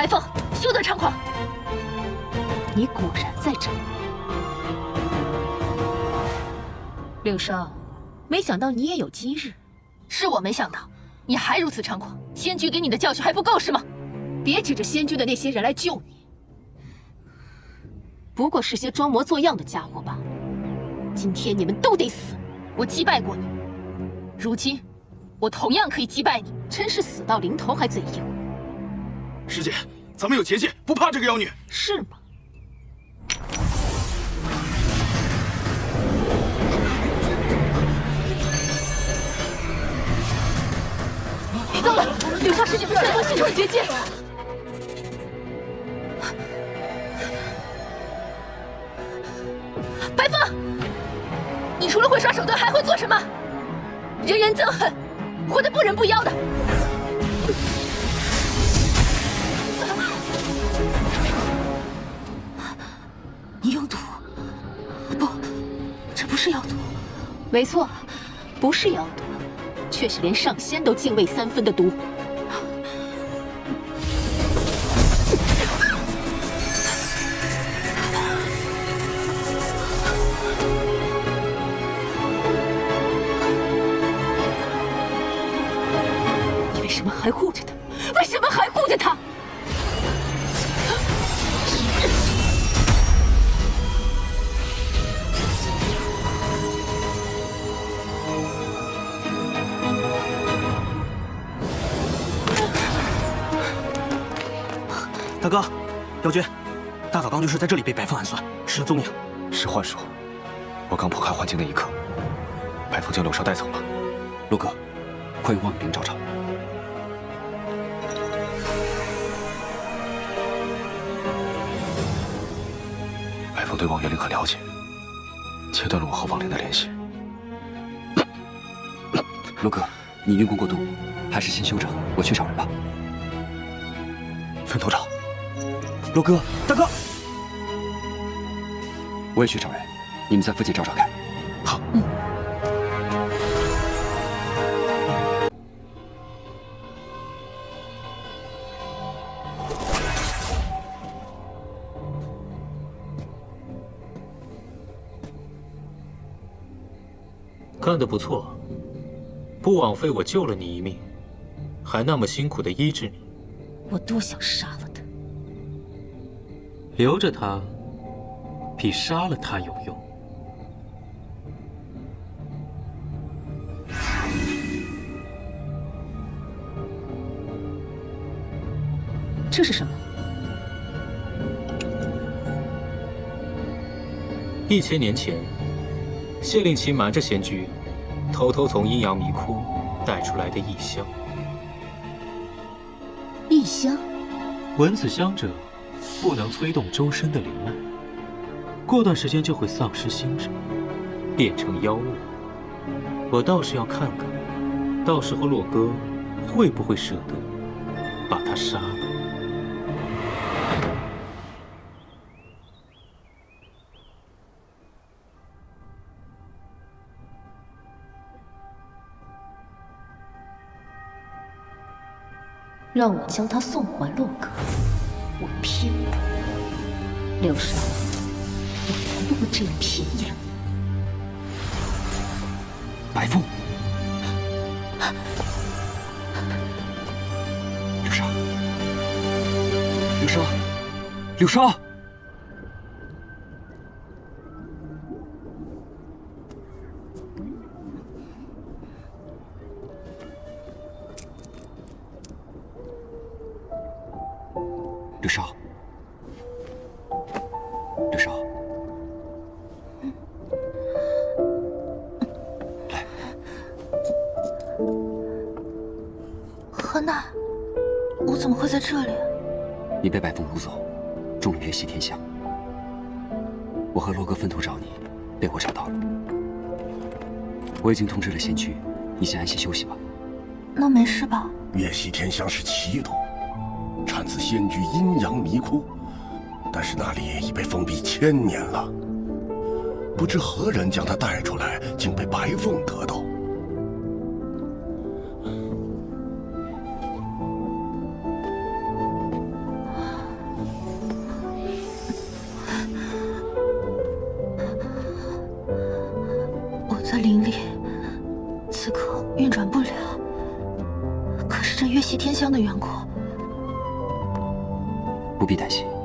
白凤，休得猖狂！你果然在这里，柳生，没想到你也有今日。是我没想到，你还如此猖狂。仙居给你的教训还不够是吗？别指着仙居的那些人来救你，不过是些装模作样的家伙罢了。今天你们都得死！我击败过你，如今我同样可以击败你。真是死到临头还嘴硬。师姐，咱们有结界，不怕这个妖女。是吗？糟了，柳少师姐被三方系统结界。白凤，你除了会耍手段，还会做什么？人人憎恨，活得不仁不妖的。是妖毒。没错，不是妖毒，却是连上仙都敬畏三分的毒。你为什么还护着他？为什么还护着他？大哥，妖君，大早刚就是在这里被白凤暗算，失了踪影。是幻术。我刚破开幻境那一刻，白凤将柳梢带走了。陆哥，快用望远镜找找。白凤对望远镜很了解，切断了我和亡灵的联系。陆哥，你运功过度，还是先休整。我去找人吧。分头找。洛哥，大哥，我也去找人，你们在附近找找看。好。干得不错，不枉费我救了你一命，还那么辛苦的医治你。我多想杀了他，留着他比杀了他有用。这是什么？一千年前，谢令奇瞒着仙居，偷偷从阴阳迷窟带出来的异香。异香，闻此香者，不能催动周身的灵脉，过段时间就会丧失心智，变成妖物。我倒是要看看，到时候洛哥会不会舍得把他杀了。让我将他送还洛哥，我偏不。柳少，我才不会这样便宜了你。白凤，柳少，柳少，柳少。少，柳少，来，何娜，我怎么会在这里？你被白凤掳走，中了月息天香。我和洛哥分头找你，被我找到了。我已经通知了仙居，你先安心休息吧。那没事吧？月息天香是奇毒，看似仙居阴阳迷窟但是那里已被封闭千年了。不知何人将它带出来竟被白凤得到。我在灵力此刻运转不了。可是这月息天香的缘故不必担心。